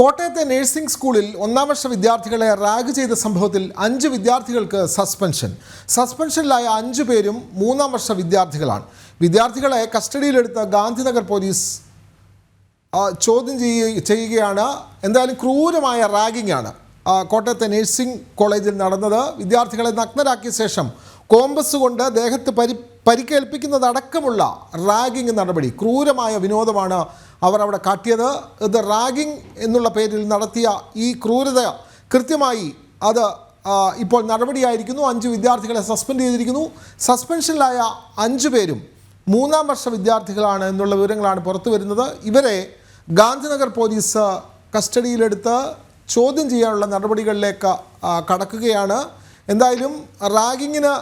കോട്ടയത്തെ നഴ്സിംഗ് സ്കൂളിൽ ഒന്നാം വർഷ വിദ്യാർത്ഥികളെ റാഗ് ചെയ്ത സംഭവത്തിൽ അഞ്ച് വിദ്യാർത്ഥികൾക്ക് സസ്പെൻഷൻ സസ്പെൻഷനിലായ അഞ്ചു പേരും മൂന്നാം വർഷ വിദ്യാർത്ഥികളാണ്. വിദ്യാർത്ഥികളെ കസ്റ്റഡിയിലെടുത്ത ഗാന്ധിനഗർ പോലീസ് ചോദ്യം ചെയ്യുക ചെയ്യുകയാണ്. എന്തായാലും ക്രൂരമായ റാഗിംഗ് ആണ് കോട്ടയത്തെ നഴ്സിംഗ് കോളേജിൽ നടന്നത്. വിദ്യാർത്ഥികളെ നഗ്നരാക്കിയ ശേഷം കോമ്പസ് കൊണ്ട് ദേഹത്ത് പരി പരിക്കേൽപ്പിക്കുന്നതടക്കമുള്ള റാഗിംഗ് നടപടി. ക്രൂരമായ വിനോദമാണ് അവർ അവിടെ കാട്ടിയത്. ഇത് റാഗിംഗ് എന്നുള്ള പേരിൽ നടത്തിയ ഈ ക്രൂരത കൃത്യമായി അത് ഇപ്പോൾ നടപടിയായിരിക്കുന്നു. അഞ്ച് വിദ്യാർത്ഥികളെ സസ്പെൻഡ് ചെയ്തിരിക്കുന്നു. സസ്പെൻഷനിലായ അഞ്ചു പേരും മൂന്നാം വർഷ വിദ്യാർത്ഥികളാണ് എന്നുള്ള വിവരങ്ങളാണ് പുറത്തു വരുന്നത്. ഇവരെ ഗാന്ധിനഗർ പോലീസ് കസ്റ്റഡിയിലെടുത്ത് ചോദ്യം ചെയ്യാനുള്ള നടപടികളിലേക്ക് കടക്കുകയാണ്. എന്തായാലും റാഗിങ്ങിന്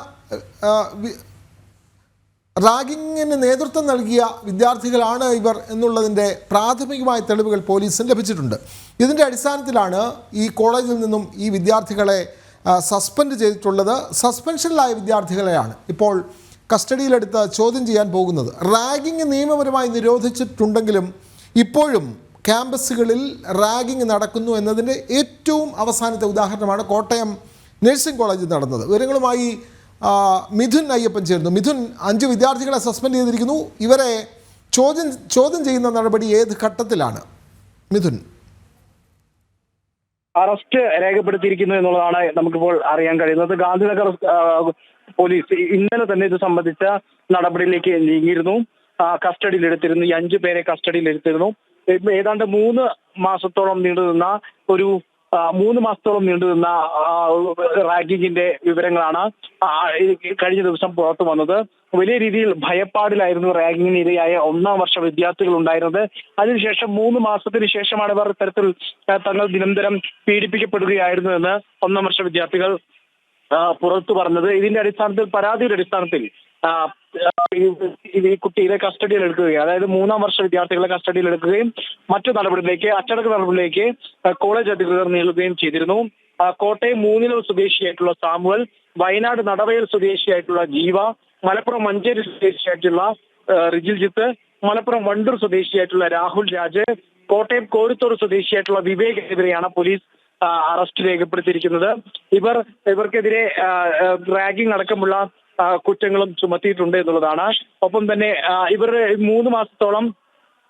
റാഗിങ്ങിന് നേതൃത്വം നൽകിയ വിദ്യാർത്ഥികളാണ് ഇവർ എന്നുള്ളതിന്റെ പ്രാഥമികമായ തെളിവുകൾ പോലീസിന് ലഭിച്ചിട്ടുണ്ട്. ഇതിന്റെ അടിസ്ഥാനത്തിലാണ് ഈ കോളേജിൽ നിന്നും ഈ വിദ്യാർത്ഥികളെ സസ്പെൻഡ് ചെയ്തിട്ടുള്ളത്. സസ്പെൻഷനിലായ വിദ്യാർത്ഥികളെയാണ് ഇപ്പോൾ കസ്റ്റഡിയിലെടുത്ത് ചോദ്യം ചെയ്യാൻ പോകുന്നത്. റാഗിങ് നിയമപരമായി നിരോധിച്ചിട്ടുണ്ടെങ്കിലും ഇപ്പോഴും ക്യാമ്പസുകളിൽ റാഗിങ് നടക്കുന്നു എന്നതിന്റെ ഏറ്റവും അവസാനത്തെ ഉദാഹരണമാണ് കോട്ടയം നഴ്സിംഗ് കോളേജിൽ നടന്നത്. വിവരങ്ങളുമായി മിഥുൻ അയ്യപ്പൻ ചേരുന്നു. മിഥുൻ അഞ്ച് വിദ്യാർത്ഥികളെ സസ്പെൻഡ് ചെയ്തിരിക്കുന്നു. ഇവരെ ചോദ്യം ചോദ്യം ചെയ്യുന്ന നടപടി ഏത് ഘട്ടത്തിലാണ്? മിഥുൻ. അറസ്റ്റ് രേഖപ്പെടുത്തിയിരിക്കുന്നു എന്നുള്ളതാണ് നമുക്കിപ്പോൾ അറിയാൻ കഴിയുന്നത്. ഗാന്ധിനഗർ പോലീസ് ഇന്നലെ തന്നെ ഇത് സംബന്ധിച്ച നടപടിയിലേക്ക് നീങ്ങിയിരുന്നു. കസ്റ്റഡിയിലെടുത്തിരുന്നു ഈ അഞ്ചു പേരെ കസ്റ്റഡിയിലെടുത്തിരുന്നു ഏതാണ്ട് മൂന്ന് മാസത്തോളം നീണ്ടുനിന്ന ഒരു മൂന്ന് മാസത്തോളം നീണ്ടുനിന്ന നിന്ന റാഗിങ്ങിന്റെ വിവരങ്ങളാണ് കഴിഞ്ഞ ദിവസം പുറത്തു വന്നത്. വലിയ രീതിയിൽ ഭയപ്പാടിലായിരുന്നു റാഗിങ്ങിന് ഇരയായ ഒന്നാം വർഷ വിദ്യാർത്ഥികൾ ഉണ്ടായിരുന്നത്. അതിനുശേഷം മൂന്ന് മാസത്തിന് ശേഷമാണ് ഇവർ ഇത്തരത്തിൽ തങ്ങൾ നിരന്തരം പീഡിപ്പിക്കപ്പെടുകയായിരുന്നു എന്ന് ഒന്നാം വർഷ വിദ്യാർത്ഥികൾ പുറത്തു പറഞ്ഞത്. ഇതിന്റെ അടിസ്ഥാനത്തിൽ പരാതിയുടെ അടിസ്ഥാനത്തിൽ ഈ- കുട്ടിയെ കസ്റ്റഡിയിൽ എടുക്കുകയും അതായത് മൂന്നാം വർഷ വിദ്യാർത്ഥികളെ കസ്റ്റഡിയിൽ എടുക്കുകയും മറ്റു നടപടിയിലേക്ക് അച്ചടക്ക നടപടിയിലേക്ക് കോളേജ് അധികൃതർ നീളുകയും ചെയ്തിരുന്നു. കോട്ടയം മൂന്നിലോ സ്വദേശിയായിട്ടുള്ള സാമുവൽ വയനാട് നടവയൽ സ്വദേശിയായിട്ടുള്ള ജീവ മലപ്പുറം മഞ്ചേരി സ്വദേശിയായിട്ടുള്ള റിജിൽ റിജിൽജിത്ത് മലപ്പുറം വണ്ടൂർ സ്വദേശിയായിട്ടുള്ള രാഹുൽ രാജ് കോട്ടയം കോഴിത്തോട് സ്വദേശിയായിട്ടുള്ള വിവേക് എന്നിവരെയാണ് പോലീസ് അറസ്റ്റ് രേഖപ്പെടുത്തിയിരിക്കുന്നത്. ഇവർ ഇവർക്കെതിരെ റാഗിംഗ് അടക്കമുള്ള കുറ്റങ്ങളും ചുമത്തിയിട്ടുണ്ട് എന്നുള്ളതാണ്. ഒപ്പം തന്നെ ഇവർ മൂന്ന് മാസത്തോളം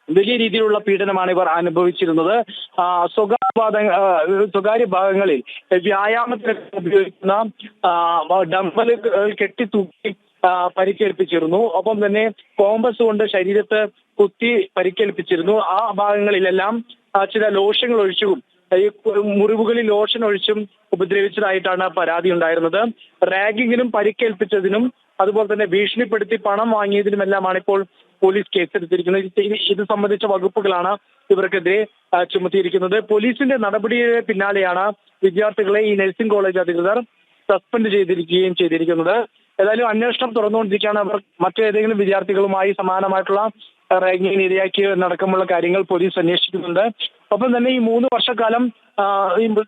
വലിയ രീതിയിലുള്ള പീഡനമാണ് ഇവർ അനുഭവിച്ചിരുന്നത്. സ്വകാര്യ സ്വകാര്യ ഭാഗങ്ങളിൽ വ്യായാമത്തിന് ഉപയോഗിക്കുന്ന ആ, കെട്ടി തൂക്കി പരിക്കേൽപ്പിച്ചിരുന്നു. ഒപ്പം തന്നെ കോമ്പസ് കൊണ്ട് ശരീരത്ത് കുത്തി പരിക്കേൽപ്പിച്ചിരുന്നു. ആ ഭാഗങ്ങളിലെല്ലാം ചില ലോഷങ്ങൾ ഒഴിച്ചും ഈ മുറിവുകളിൽ ലോഷൻ ഒഴിച്ചും ഉപദ്രവിച്ചതായിട്ടാണ് പരാതി ഉണ്ടായിരുന്നത്. റാഗിങ്ങിനും പരിക്കേൽപ്പിച്ചതിനും അതുപോലെ തന്നെ ഭീഷണിപ്പെടുത്തി പണം വാങ്ങിയതിനുമെല്ലാമാണ് ഇപ്പോൾ പോലീസ് കേസെടുത്തിരിക്കുന്നത്. ഇത് സംബന്ധിച്ച വകുപ്പുകളാണ് ഇവർക്കെതിരെ ചുമത്തിയിരിക്കുന്നത്. പോലീസിന്റെ നടപടിയുടെ പിന്നാലെയാണ് വിദ്യാർത്ഥികളെ ഈ നഴ്സിംഗ് കോളേജ് അധികൃതർ സസ്പെൻഡ് ചെയ്തിരിക്കുകയും ചെയ്തിരിക്കുന്നത്. ഏതായാലും അന്വേഷണം തുറന്നുകൊണ്ടിരിക്കുകയാണ് അവർ മറ്റേതെങ്കിലും വിദ്യാർത്ഥികളുമായി സമാനമായിട്ടുള്ള റാങ്കിങ്ങിന് ഇരയാക്കിയോ എന്നടക്കമുള്ള കാര്യങ്ങൾ പോലീസ് അന്വേഷിക്കുന്നുണ്ട്. ഒപ്പം തന്നെ ഈ മൂന്ന് വർഷക്കാലം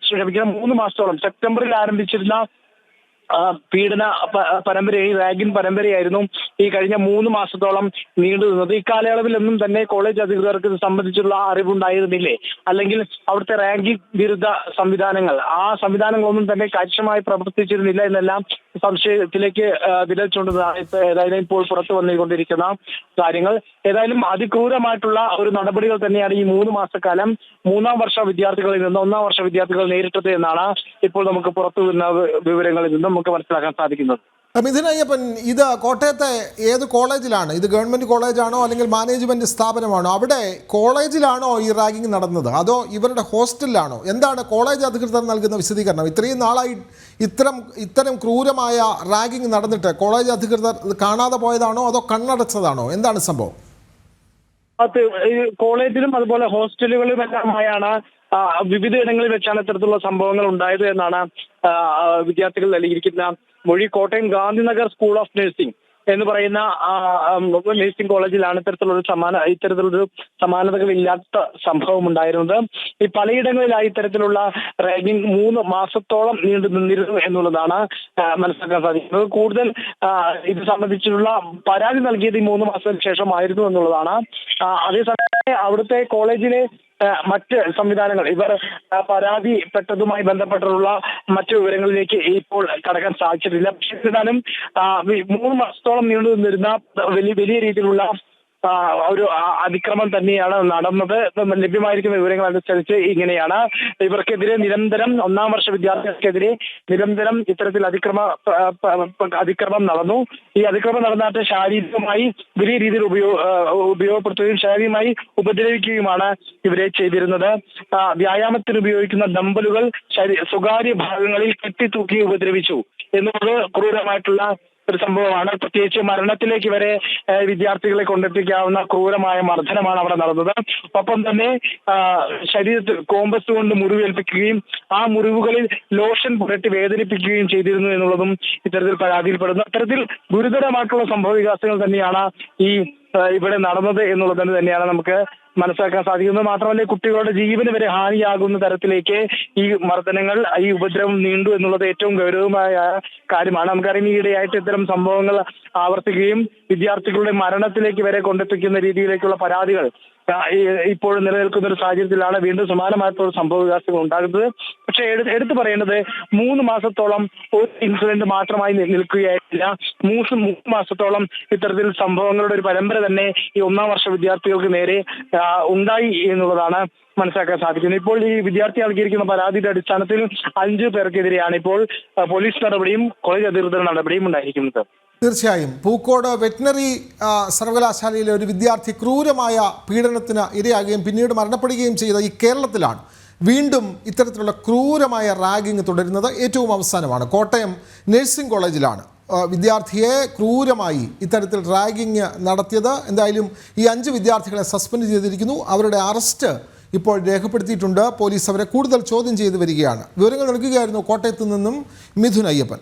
ക്ഷമിക്കണം മൂന്ന് മാസത്തോളം സെപ്റ്റംബറിൽ ആരംഭിച്ചിരുന്ന പീഡന പരമ്പര ഈ റാഗിൻ പരമ്പരയായിരുന്നു ഈ കഴിഞ്ഞ മൂന്ന് മാസത്തോളം നീണ്ടു നിന്നത്. ഈ കാലയളവിലൊന്നും തന്നെ കോളേജ് അധികൃതർക്ക് ഇത് സംബന്ധിച്ചുള്ള അറിവുണ്ടായിരുന്നില്ലേ? അല്ലെങ്കിൽ അവിടുത്തെ റാങ്കിങ് വിരുദ്ധ സംവിധാനങ്ങൾ ആ സംവിധാനങ്ങളൊന്നും തന്നെ കാര്യമായി പ്രവർത്തിച്ചിരുന്നില്ല എന്നെല്ലാം സംശയത്തിലേക്ക് വിരൽ ചൂണ്ടുന്നതാണ് ഏതായാലും ഇപ്പോൾ പുറത്തു വന്നുകൊണ്ടിരിക്കുന്ന കാര്യങ്ങൾ. ഏതായാലും അതിക്രൂരമായിട്ടുള്ള ഒരു നടപടികൾ തന്നെയാണ് ഈ മൂന്ന് മാസക്കാലം മൂന്നാം വർഷ വിദ്യാർത്ഥികളിൽ നിന്ന് ഒന്നാം വർഷ വിദ്യാർത്ഥികൾ നേരിട്ടത് എന്നാണ് ഇപ്പോൾ നമുക്ക് പുറത്തു വരുന്ന വിവരങ്ങളിൽ നിന്നും നമുക്ക് മനസ്സിലാക്കാൻ സാധിക്കുന്നത്. മിഥുൻ അയ്യപ്പൻ ഇത് കോട്ടയത്തെ ഏത് കോളേജിലാണ്? ഇത് ഗവൺമെന്റ് കോളേജാണോ അല്ലെങ്കിൽ മാനേജ്മെന്റ് സ്ഥാപനമാണോ? അവിടെ കോളേജിലാണോ ഈ റാഗിങ് നടന്നത്? അതോ ഇവരുടെ ഹോസ്റ്റലിലാണോ? എന്താണ് കോളേജ് അധികൃതർ നൽകുന്ന വിശദീകരണം? ഇത്രയും നാളായി ഇത്തരം ഇത്തരം ക്രൂരമായ റാഗിങ് നടന്നിട്ട് കോളേജ് അധികൃതർ കാണാതെ പോയതാണോ? അതോ കണ്ണടച്ചതാണോ? എന്താണ് സംഭവം? അത് കോളേജിലും അതുപോലെ ഹോസ്റ്റലുകളിലും എല്ലാമായാണ് വിവിധ ഇടങ്ങളിൽ വെച്ചാണ് ഇത്തരത്തിലുള്ള സംഭവങ്ങൾ ഉണ്ടായത് എന്നാണ് വിദ്യാർത്ഥികൾ നൽകിയിരിക്കുന്ന മൊഴി Kottayam Gandhinagar school of nursing. എന്ന് പറയുന്ന നേഴ്സിംഗ് കോളേജിലാണ് ഇത്തരത്തിലൊരു സമാന ഇത്തരത്തിലൊരു സമാനതകളില്ലാത്ത സംഭവം ഉണ്ടായിരുന്നത്. ഈ പലയിടങ്ങളിലായി ഇത്തരത്തിലുള്ള റാഗിംഗ് മൂന്ന് മാസത്തോളം നീണ്ടു നിന്നിരുന്നു എന്നുള്ളതാണ് മനസ്സിലാക്കാൻ സാധിക്കുന്നത്. കൂടുതൽ ഇത് സംബന്ധിച്ചിട്ടുള്ള പരാതി നൽകിയത് ഈ മൂന്ന് മാസത്തിന് ശേഷമായിരുന്നു എന്നുള്ളതാണ്. അതേസമയം അവിടുത്തെ കോളേജിലെ മറ്റ് സംവിധാനങ്ങൾ ഇവർ പരാതിപ്പെട്ടതുമായി ബന്ധപ്പെട്ടുള്ള മറ്റു വിവരങ്ങളിലേക്ക് ഇപ്പോൾ കടക്കാൻ സാധിച്ചിട്ടില്ല. പക്ഷേ എന്നിരുന്നാലും മൂന്ന് മാസത്തോളം നീണ്ടു നിന്നിരുന്ന വലിയ വലിയ രീതിയിലുള്ള ഒരു അതിക്രമം തന്നെയാണ് നടന്നത്. ലഭ്യമായിരിക്കുന്ന വിവരങ്ങൾ അനുസരിച്ച് ഇങ്ങനെയാണ്. ഇവർക്കെതിരെ നിരന്തരം ഒന്നാം വർഷ വിദ്യാർത്ഥികൾക്കെതിരെ നിരന്തരം ഇത്തരത്തിൽ അതിക്രമ അതിക്രമം നടന്നു. ഈ അതിക്രമം നടന്നിട്ട് ശാരീരികമായി വലിയ രീതിയിൽ ഉപയോഗ ഉപയോഗപ്പെടുത്തുകയും ശാരീരികമായി ഉപദ്രവിക്കുകയുമാണ് ഇവരെ ചെയ്തിരുന്നത്. വ്യായാമത്തിന് ഉപയോഗിക്കുന്ന ഡമ്പലുകൾ സ്വകാര്യ ഭാഗങ്ങളിൽ കെട്ടിത്തൂക്കി ഉപദ്രവിച്ചു എന്നുള്ളത് ക്രൂരമായിട്ടുള്ള ഒരു സംഭവമാണ്. പ്രത്യേകിച്ച് മരണത്തിലേക്ക് വരെ വിദ്യാർത്ഥികളെ കൊണ്ടെത്തിക്കാവുന്ന ക്രൂരമായ മർദ്ദനമാണ് അവിടെ നടന്നത്. ഒപ്പം തന്നെ ശരീരത്തിൽ കോമ്പസ് കൊണ്ട് മുറിവേൽപ്പിക്കുകയും ആ മുറിവുകളിൽ ലോഷൻ പുരട്ടി വേദനിപ്പിക്കുകയും ചെയ്തിരുന്നു എന്നുള്ളതും ഇത്തരത്തിൽ പരാതിയിൽപ്പെടുന്നു. അത്തരത്തിൽ ഗുരുതരമായിട്ടുള്ള സംഭവ വികാസങ്ങൾ തന്നെയാണ് ഈ ഇവിടെ നടന്നത് എന്നുള്ളത് തന്നെയാണ് നമുക്ക് മനസ്സിലാക്കാൻ സാധിക്കുന്നത്. മാത്രമല്ല കുട്ടികളുടെ ജീവന് വരെ ഹാനിയാകുന്ന തരത്തിലേക്ക് ഈ മർദ്ദനങ്ങൾ ഈ ഉപദ്രവം നീണ്ടു എന്നുള്ളത് ഏറ്റവും ഗൗരവമായ കാര്യമാണ്. നമുക്കറിയാം ഈയിടെയായിട്ട് ഇത്തരം സംഭവങ്ങൾ ആവർത്തിക്കുകയും വിദ്യാർത്ഥികളുടെ മരണത്തിലേക്ക് വരെ കൊണ്ടെത്തിക്കുന്ന രീതിയിലേക്കുള്ള പരാതികൾ ഇപ്പോൾ നിലനിൽക്കുന്ന ഒരു സാഹചര്യത്തിലാണ് വീണ്ടും സമാനമായിട്ടുള്ള സംഭവ വികാസങ്ങൾ ഉണ്ടാകുന്നത്. പക്ഷേ എടു- എടുത്തു പറയേണ്ടത് മൂന്ന് മാസത്തോളം ഒരു ഇൻസിഡന്റ് മാത്രമായി നിൽക്കുകയായിരുന്നില്ല. മൂന്ന് മൂന്ന് മാസത്തോളം ഇത്തരത്തിൽ സംഭവങ്ങളുടെ ഒരു പരമ്പര തന്നെ ഈ ഒന്നാം വർഷ വിദ്യാർത്ഥികൾക്ക് നേരെ ഉണ്ടായി എന്നുള്ളതാണ് മനസ്സിലാക്കാൻ സാധിക്കുന്നത്. ഇപ്പോൾ ഈ വിദ്യാർത്ഥി നൽകിയിരിക്കുന്ന പരാതിയുടെ അടിസ്ഥാനത്തിൽ അഞ്ചു പേർക്കെതിരെയാണ് ഇപ്പോൾ പോലീസ് നടപടിയും കോളേജ് അധികൃതർ നടപടിയും ഉണ്ടായിരിക്കുന്നത്. തീർച്ചയായും. പൂക്കോട് വെറ്റിനറി സർവകലാശാലയിലെ ഒരു വിദ്യാർത്ഥി ക്രൂരമായ പീഡനത്തിന് ഇരയാകുകയും പിന്നീട് മരണപ്പെടുകയും ചെയ്ത ഈ കേരളത്തിലാണ് വീണ്ടും ഇത്തരത്തിലുള്ള ക്രൂരമായ റാഗിങ് തുടരുന്നത് ഏറ്റവും അവസാനമാണ്. കോട്ടയം നഴ്സിംഗ് കോളേജിലാണ്. വിദ്യാർത്ഥിയെ ക്രൂരമായി ഇത്തരത്തിൽ റാഗിങ് നടത്തിയത്. എന്തായാലും ഈ അഞ്ച് വിദ്യാർത്ഥികളെ സസ്പെൻഡ് ചെയ്തിരിക്കുന്നു. അവരുടെ അറസ്റ്റ് ഇപ്പോൾ രേഖപ്പെടുത്തിയിട്ടുണ്ട്. പോലീസ് അവരെ കൂടുതൽ ചോദ്യം ചെയ്തു വരികയാണ്. വിവരങ്ങൾ നൽകുകയായിരുന്നു കോട്ടയത്ത് നിന്നും മിഥുൻ അയ്യപ്പൻ.